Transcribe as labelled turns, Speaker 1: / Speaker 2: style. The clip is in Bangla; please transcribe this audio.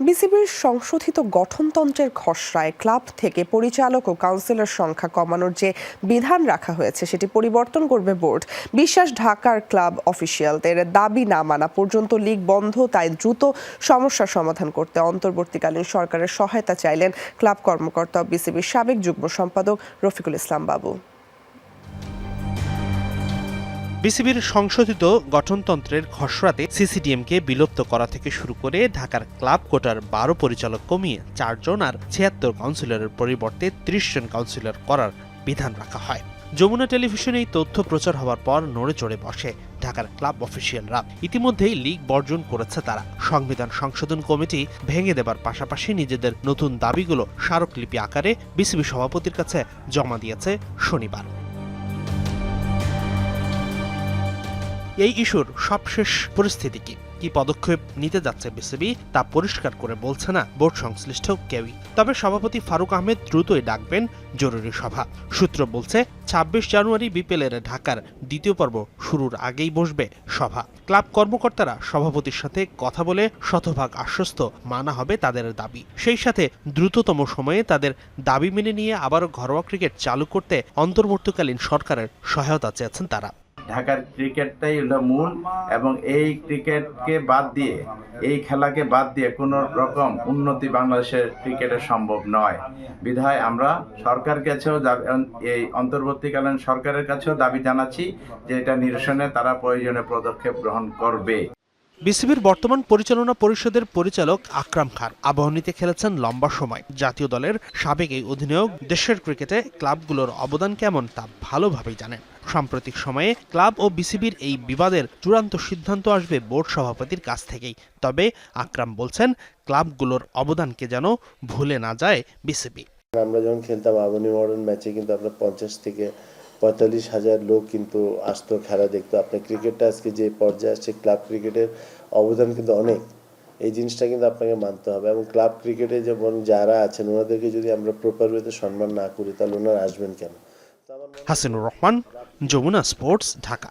Speaker 1: বিসিবির সংশোধিত গঠনতন্ত্রের খসড়ায় ক্লাব থেকে পরিচালক ও কাউন্সিলর সংখ্যা কমানোর যে বিধান রাখা হয়েছে, সেটি পরিবর্তন করবে বোর্ড। বিশ্বাস ঢাকার ক্লাব অফিসিয়ালদের দাবি না মানা পর্যন্ত লিগ বন্ধ, তাই দ্রুত সমস্যার সমাধান করতে অন্তর্বর্তীকালীন সরকারের সহায়তা চাইলেন ক্লাব কর্মকর্তা বিসিবির সাবেক যুগ্ম সম্পাদক রফিকুল ইসলাম বাবু।
Speaker 2: বিসিবির সংশোধিত গঠনতন্ত্রের খসড়াতে সিসিডিএমকে বিলুপ্ত করা থেকে শুরু করে ঢাকার ক্লাব কোটার বারো পরিচালক কমিয়ে চারজন আর ছিয়াত্তর কাউন্সিলরের পরিবর্তে ত্রিশ জন কাউন্সিলর করার বিধান রাখা হয়। যমুনা টেলিভিশনে এই তথ্য প্রচার হওয়ার পর নড়ে চড়ে বসে ঢাকার ক্লাব অফিসিয়ালরা। ইতিমধ্যেই লিগ বর্জন করেছে তারা। সংবিধান সংশোধন কমিটি ভেঙে দেবার পাশাপাশি নিজেদের নতুন দাবিগুলো স্মারকলিপি আকারে বিসিবি সভাপতির কাছে জমা দিয়েছে শনিবার। এই ইস্যুর সবশেষ পরিস্থিতি কি? কি পদক্ষেপ নিতে যাচ্ছে বিসিবি তা পরিষ্কার করে বলছে না বোর্ড সংশ্লিষ্ট কেউই। তবে সভাপতি ফারুক আহমেদ দ্রুতই ডাকবেন জরুরি সভা। সূত্র বলছে, ছাব্বিশ জানুয়ারি বিপিএলের ঢাকার দ্বিতীয় পর্ব শুরুর আগেই বসবে সভা। ক্লাব কর্মকর্তারা সভাপতির সাথে কথা বলে শতভাগ আশ্বস্ত মানা হবে তাদের দাবি। সেই সাথে দ্রুততম সময়ে তাদের দাবি মেনে নিয়ে আবারও ঘরোয়া ক্রিকেট চালু করতে অন্তর্বর্তীকালীন সরকারের সহায়তা চেয়েছেন তারা।
Speaker 3: ঢাকার ক্রিকেটটাই হলো মূল এবং এই ক্রিকেটকে বাদ দিয়ে, এই খেলাকে বাদ দিয়ে কোনো রকম উন্নতি বাংলাদেশের ক্রিকেটে সম্ভব নয়। বিধায় আমরা সরকার কাছেও এই অন্তর্বর্তীকালীন সরকারের কাছেও দাবি জানাচ্ছি যে এটা নিরসনে তারা প্রয়োজনে পদক্ষেপ গ্রহণ করবে।
Speaker 2: বিসিবির বর্তমান পরিচালনা পরিষদের পরিচালক আকরাম খান আবাহনীতে খেলেছেন লম্বা সময়। জাতীয় দলের সাবেক এই অধিনায়ক দেশের ক্রিকেটে ক্লাবগুলোর অবদান কেমন তা ভালোভাবেই জানেন। সাম্প্রতিক সময়ে ক্লাব ও বিসিবির এই বিবাদের চূড়ান্ত সিদ্ধান্ত আসবে বোর্ড সভাপতির কাছ থেকেই। তবে আকরাম বলছেন, ক্লাবগুলোর অবদানকে যেন ভুলে না যায় বিসিবি।
Speaker 4: আমরা যখন খেলতাম আবনি মডার্ন ম্যাচে কিন্তু আমরা পঞ্চাশ থেকে পঁয়তাল্লিশ হাজার লোক কিন্তু আসতো খেলা দেখতো। আপনার ক্রিকেটটা আজকে যে পর্যায়ে আসছে, ক্লাব ক্রিকেটের অবদান কিন্তু অনেক। এই জিনিসটা কিন্তু আপনাকে মানতে হবে এবং ক্লাব ক্রিকেটে যেমন যারা আছেন, ওনাদেরকে যদি আমরা প্রপার ওয়েতে সম্মান না করি, তাহলে ওনারা আসবেন কেন?
Speaker 2: হাসিনুর রহমান, যমুনা স্পোর্টস ঢাকা।